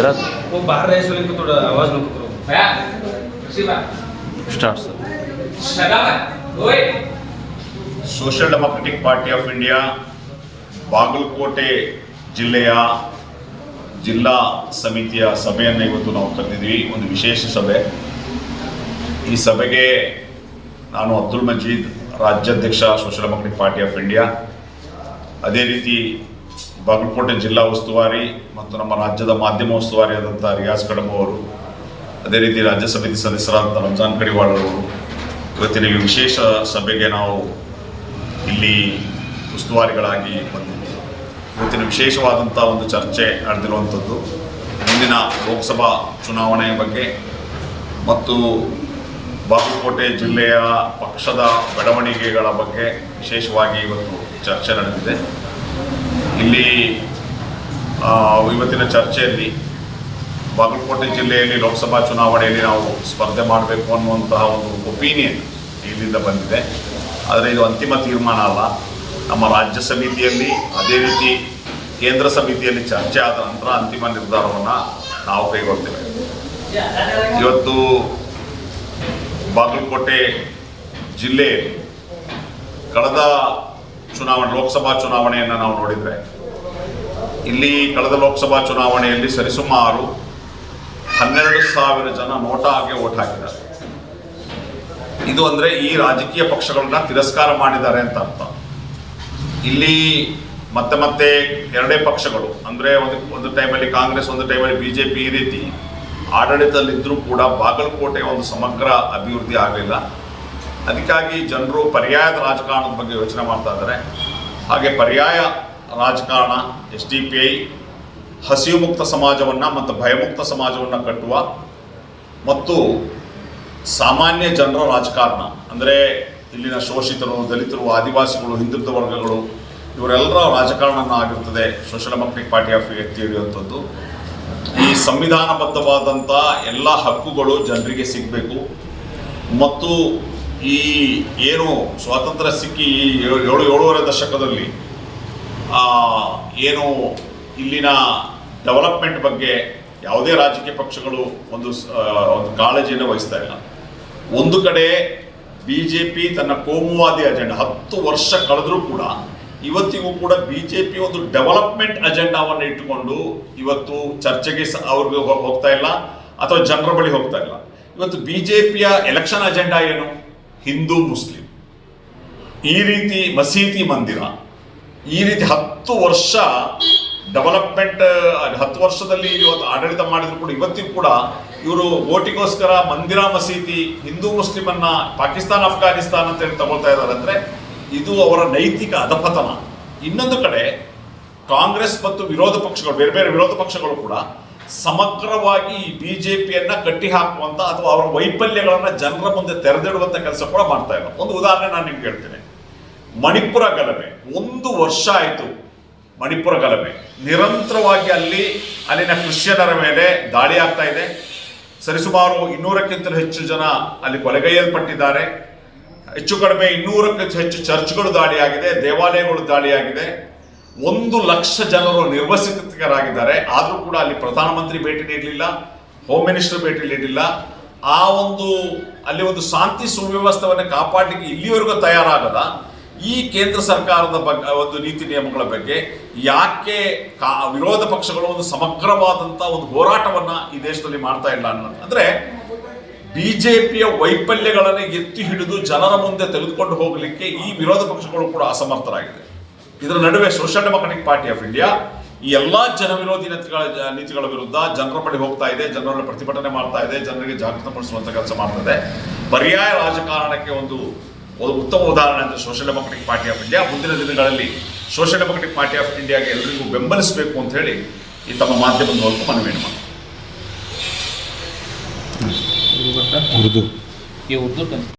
जरा वो बाहर रहे इसलिए इनको थोड़ा आवाज नको करो भैया शिवा स्टार्ट सर शगा ओए social democratic party of India Bagalkot ಜಿಲ್ಲೆಯ ಜಿಲ್ಲಾ ಸಮಿತಿಯ ಸಭೆಯನ್ನು ಇವತ್ತು ನಾವು ಕರೆದಿದ್ವಿ ಒಂದು ವಿಶೇಷ ಸಭೆ ಈ ಸಭೆಗೆ ನಾನು ಅಬ್ದುಲ್ ಮಜೀದ್ ರಾಜ್ಯಾಧ್ಯಕ್ಷ social democratic party of India ಅದೇ ರೀತಿ ಬಾಗಲಕೋಟೆ ಜಿಲ್ಲಾ ಉಸ್ತುವಾರಿ ಮತ್ತು ನಮ್ಮ ರಾಜ್ಯದ ಮಾಧ್ಯಮ ಉಸ್ತುವಾರಿ ಆದಂತಹ ರಿಯಾಜ್ ಕಡಬ ಅವರು, ಅದೇ ರೀತಿ ರಾಜ್ಯ ಸಮಿತಿ ಸದಸ್ಯರಾದಂಥ ರಂಜಾನ್ ಕಡಿವಾಳ್ ಅವರು, ಇವತ್ತಿನ ಈ ವಿಶೇಷ ಸಭೆಗೆ ನಾವು ಇಲ್ಲಿ ಉಸ್ತುವಾರಿಗಳಾಗಿ ಬಂದಿದ್ದೀವಿ. ಇವತ್ತಿನ ವಿಶೇಷವಾದಂಥ ಒಂದು ಚರ್ಚೆ ನಡೆದಿರುವಂಥದ್ದು, ಮುಂದಿನ ಲೋಕಸಭಾ ಚುನಾವಣೆಯ ಬಗ್ಗೆ ಮತ್ತು ಬಾಗಲಕೋಟೆ ಜಿಲ್ಲೆಯ ಪಕ್ಷದ ಬೆಳವಣಿಗೆಗಳ ಬಗ್ಗೆ ವಿಶೇಷವಾಗಿ ಇವತ್ತು ಚರ್ಚೆ ನಡೆದಿದೆ. ಇಲ್ಲಿ ಇವತ್ತಿನ ಚರ್ಚೆಯಲ್ಲಿ ಬಾಗಲಕೋಟೆ ಜಿಲ್ಲೆಯಲ್ಲಿ ಲೋಕಸಭಾ ಚುನಾವಣೆಯಲ್ಲಿ ನಾವು ಸ್ಪರ್ಧೆ ಮಾಡಬೇಕು ಅನ್ನುವಂತಹ ಒಂದು ಒಪಿನಿಯನ್ ಇಲ್ಲಿಂದ ಬಂದಿದೆ. ಆದರೆ ಇದು ಅಂತಿಮ ತೀರ್ಮಾನ ಅಲ್ಲ. ನಮ್ಮ ರಾಜ್ಯ ಸಮಿತಿಯಲ್ಲಿ, ಅದೇ ರೀತಿ ಕೇಂದ್ರ ಸಮಿತಿಯಲ್ಲಿ ಚರ್ಚೆ ಆದ ನಂತರ ಅಂತಿಮ ನಿರ್ಧಾರವನ್ನು ನಾವು ಕೈಗೊಳ್ತೇವೆ. ಇವತ್ತು ಬಾಗಲಕೋಟೆ ಜಿಲ್ಲೆಯಲ್ಲಿ ಕಳೆದ ಚುನಾವಣೆ, ಲೋಕಸಭಾ ಚುನಾವಣೆಯನ್ನು ನಾವು ನೋಡಿದರೆ. ಇಲ್ಲಿ ಕಳೆದ ಲೋಕಸಭಾ ಚುನಾವಣೆಯಲ್ಲಿ ಸರಿಸುಮಾರು ಹನ್ನೆರಡು ಸಾವಿರ ಜನ ನೋಟಾಗೆ ಓಟ್ ಹಾಕಿದ್ದಾರೆ. ಇದು ಅಂದ್ರೆ ಈ ರಾಜಕೀಯ ಪಕ್ಷಗಳನ್ನ ತಿರಸ್ಕಾರ ಮಾಡಿದ್ದಾರೆ ಅಂತ ಅರ್ಥ. ಇಲ್ಲಿ ಮತ್ತೆ ಮತ್ತೆ ಎರಡೇ ಪಕ್ಷಗಳು, ಅಂದ್ರೆ ಒಂದು ಒಂದು ಟೈಮಲ್ಲಿ ಕಾಂಗ್ರೆಸ್, ಒಂದು ಟೈಮಲ್ಲಿ ಬಿಜೆಪಿ ಈ ರೀತಿ ಆಡಳಿತದಲ್ಲಿದ್ದರೂ ಕೂಡ ಬಾಗಲಕೋಟೆ ಒಂದು ಸಮಗ್ರ ಅಭಿವೃದ್ಧಿ ಆಗಲಿಲ್ಲ. ಅದಕ್ಕಾಗಿ ಜನರು ಪರ್ಯಾಯದ ರಾಜಕಾರಣದ ಬಗ್ಗೆ ಯೋಚನೆ ಮಾಡ್ತಾ ಇದ್ದಾರೆ. ಹಾಗೆ ಪರ್ಯಾಯ ರಾಜಕಾರಣ, ಎಸ್ ಡಿ ಪಿ ಐ ಹಸಿವು ಮುಕ್ತ ಸಮಾಜವನ್ನು ಮತ್ತು ಭಯಮುಕ್ತ ಸಮಾಜವನ್ನು ಕಟ್ಟುವ ಮತ್ತು ಸಾಮಾನ್ಯ ಜನರ ರಾಜಕಾರಣ, ಅಂದರೆ ಇಲ್ಲಿನ ಶೋಷಿತರು, ದಲಿತರು, ಆದಿವಾಸಿಗಳು ಹಿಂದುಳಿದ ವರ್ಗಗಳು, ಇವರೆಲ್ಲರ ರಾಜಕಾರಣ ಆಗಿರ್ತದೆ. ಸೋಷಿಯಲ್ ಡೆಮೊಕ್ರೆಟಿಕ್ ಪಾರ್ಟಿ ಆಫ್ ತಿಳಿಯುವಂಥದ್ದು ಈ ಸಂವಿಧಾನಬದ್ಧವಾದಂಥ ಎಲ್ಲ ಹಕ್ಕುಗಳು ಜನರಿಗೆ ಸಿಗಬೇಕು. ಮತ್ತು ಈ ಏನು ಸ್ವಾತಂತ್ರ್ಯ ಸಿಕ್ಕಿ ಏಳು, ಏಳು- ಏಳೂವರೆ ದಶಕದಲ್ಲಿ ಏನು ಇಲ್ಲಿನ ಡೆವಲಪ್ಮೆಂಟ್ ಬಗ್ಗೆ ಯಾವುದೇ ರಾಜಕೀಯ ಪಕ್ಷಗಳು ಒಂದು ಒಂದು ಕಾಳಜಿಯನ್ನು ವಹಿಸ್ತಾ ಇಲ್ಲ. ಒಂದು ಕಡೆ ಬಿ ಜೆ ಪಿ ತನ್ನ ಕೋಮುವಾದಿ ಅಜೆಂಡಾ ಹತ್ತು ವರ್ಷ ಕಳೆದರೂ ಕೂಡ, ಇವತ್ತಿಗೂ ಕೂಡ ಬಿ ಜೆ ಪಿ ಒಂದು ಡೆವಲಪ್ಮೆಂಟ್ ಅಜೆಂಡಾವನ್ನು ಇಟ್ಟುಕೊಂಡು ಇವತ್ತು ಚರ್ಚೆಗೆ ಸ- ಅವ್ರಿಗೆ ಹೋಗ್ತಾ ಇಲ್ಲ, ಅಥವಾ ಜನರ ಬಳಿ ಹೋಗ್ತಾ ಇಲ್ಲ. ಇವತ್ತು ಬಿ ಜೆ ಪಿಯ ಎಲೆಕ್ಷನ್ ಅಜೆಂಡಾ ಏನು? ಹಿಂದೂ ಮುಸ್ಲಿಂ. ಈ ರೀತಿ ಮಸೀದಿ ಮಂದಿರ, ಈ ರೀತಿ ಹತ್ತು ವರ್ಷ ಡೆವಲಪ್ಮೆಂಟ್ ಹತ್ತು ವರ್ಷದಲ್ಲಿ ಇವತ್ತು ಆಡಳಿತ ಮಾಡಿದ್ರು ಕೂಡ, ಇವತ್ತಿಗೂ ಕೂಡ ಇವರು ಓಟಿಗೋಸ್ಕರ ಮಂದಿರ ಮಸೀದಿ, ಹಿಂದೂ ಮುಸ್ಲಿಮನ್ನ, ಪಾಕಿಸ್ತಾನ, ಅಫ್ಘಾನಿಸ್ತಾನ ಅಂತ ಹೇಳಿ ತಗೊಳ್ತಾ ಇದ್ದಾರೆ ಅಂದ್ರೆ ಇದು ಅವರ ನೈತಿಕ ಅಧಪತನ. ಇನ್ನೊಂದು ಕಡೆ ಕಾಂಗ್ರೆಸ್ ಮತ್ತು ವಿರೋಧ ಪಕ್ಷಗಳು, ಬೇರೆ ಬೇರೆ ವಿರೋಧ ಪಕ್ಷಗಳು ಕೂಡ ಸಮಗ್ರವಾಗಿ ಈ ಬಿಜೆಪಿಯನ್ನ ಕಟ್ಟಿ ಹಾಕುವಂತ ಅಥವಾ ಅವರ ವೈಫಲ್ಯಗಳನ್ನ ಜನರ ಮುಂದೆ ತೆರೆದಿಡುವಂತ ಕೆಲಸ ಕೂಡ ಮಾಡ್ತಾ ಇಲ್ಲ. ಒಂದು ಉದಾಹರಣೆ ನಾನು ನಿಮ್ಗೆ ಹೇಳ್ತೇನೆ. ಮಣಿಪುರ ಗಲಭೆ. ಒಂದು ವರ್ಷ ಆಯಿತು ಮಣಿಪುರ ಗಲಭೆ. ನಿರಂತರವಾಗಿ ಅಲ್ಲಿ ಅಲ್ಲಿನ ಕ್ರಿಶ್ಚಿಯನರ ಮೇಲೆ ದಾಳಿ ಆಗ್ತಾ ಇದೆ. ಸರಿಸುಮಾರು ಇನ್ನೂರಕ್ಕಿಂತಲೂ ಹೆಚ್ಚು ಜನ ಅಲ್ಲಿ ಕೊಲೆಗೈಯಲ್ಪಟ್ಟಿದ್ದಾರೆ. ಹೆಚ್ಚು ಕಡಿಮೆ ಇನ್ನೂರಕ್ಕಿಂತ ಹೆಚ್ಚು ಚರ್ಚ್ಗಳು ದಾಳಿಯಾಗಿದೆ ದೇವಾಲಯಗಳು ದಾಳಿಯಾಗಿದೆ ಒಂದು ಲಕ್ಷ ಜನರು ನಿರ್ವಸಿತರಾಗಿದ್ದಾರೆ. ಆದರೂ ಕೂಡ ಅಲ್ಲಿ ಪ್ರಧಾನಮಂತ್ರಿ ಭೇಟಿ ನೀಡಲಿಲ್ಲ ಹೋಮ್ ಮಿನಿಸ್ಟರ್ ಭೇಟಿ ನೀಡಲಿಲ್ಲ. ಆ ಒಂದು, ಅಲ್ಲಿ ಒಂದು ಶಾಂತಿ ಸುವ್ಯವಸ್ಥೆಯನ್ನು ಕಾಪಾಡಲಿಕ್ಕೆ ಇಲ್ಲಿವರೆಗೂ ತಯಾರಾಗದ. ಈ ಕೇಂದ್ರ ಸರ್ಕಾರದ ಬಗ್ಗೆ ಒಂದು ನೀತಿ ನಿಯಮಗಳ ಬಗ್ಗೆ ಯಾಕೆ ಕಾ, ವಿರೋಧ ಪಕ್ಷಗಳು ಒಂದು ಸಮಗ್ರವಾದಂಥ ಒಂದು ಹೋರಾಟವನ್ನು ಈ ದೇಶದಲ್ಲಿ ಮಾಡ್ತಾ ಇಲ್ಲ ಅನ್ನೋದು. ಅಂದರೆ ಬಿ ಜೆ ಪಿಯ ವೈಫಲ್ಯಗಳನ್ನು ಎತ್ತಿ ಹಿಡಿದು ಜನರ ಮುಂದೆ ತೆಗೆದುಕೊಂಡು ಹೋಗಲಿಕ್ಕೆ ಈ ವಿರೋಧ ಪಕ್ಷಗಳು ಕೂಡ ಅಸಮರ್ಥರಾಗಿದೆ ಇದರ ನಡುವೆ social democratic party of India ಈ ಎಲ್ಲಾ ಜನವಿರೋಧಿ ನೀತಿಗಳ ನೀತಿಗಳ ವಿರುದ್ಧ ಜನರ ಬಳಿ ಹೋಗ್ತಾ ಇದೆ ಜನರಲ್ಲಿ ಪ್ರತಿಭಟನೆ ಮಾಡ್ತಾ ಇದೆ ಜನರಿಗೆ ಜಾಗೃತ ಪಡಿಸುವಂತ ಕೆಲಸ ಮಾಡ್ತದೆ. ಪರ್ಯಾಯ ರಾಜಕಾರಣಕ್ಕೆ ಒಂದು ಉತ್ತಮ ಉದಾಹರಣೆ ಅಂದ್ರೆ social democratic party of India ಮುಂದಿನ ದಿನಗಳಲ್ಲಿ ಸೋಷಿಯಲ್ ಡೆಮೊಕ್ರಾಟಿಕ್ ಪಾರ್ಟಿ ಆಫ್ ಇಂಡಿಯಾಗೆ ಎಲ್ಲರಿಗೂ ಬೆಂಬಲಿಸಬೇಕು ಅಂತ ಹೇಳಿ ಈ ತಮ್ಮ ಮಾಧ್ಯಮದ ಮೂಲಕ ಮನವಿ ಮಾಡಿ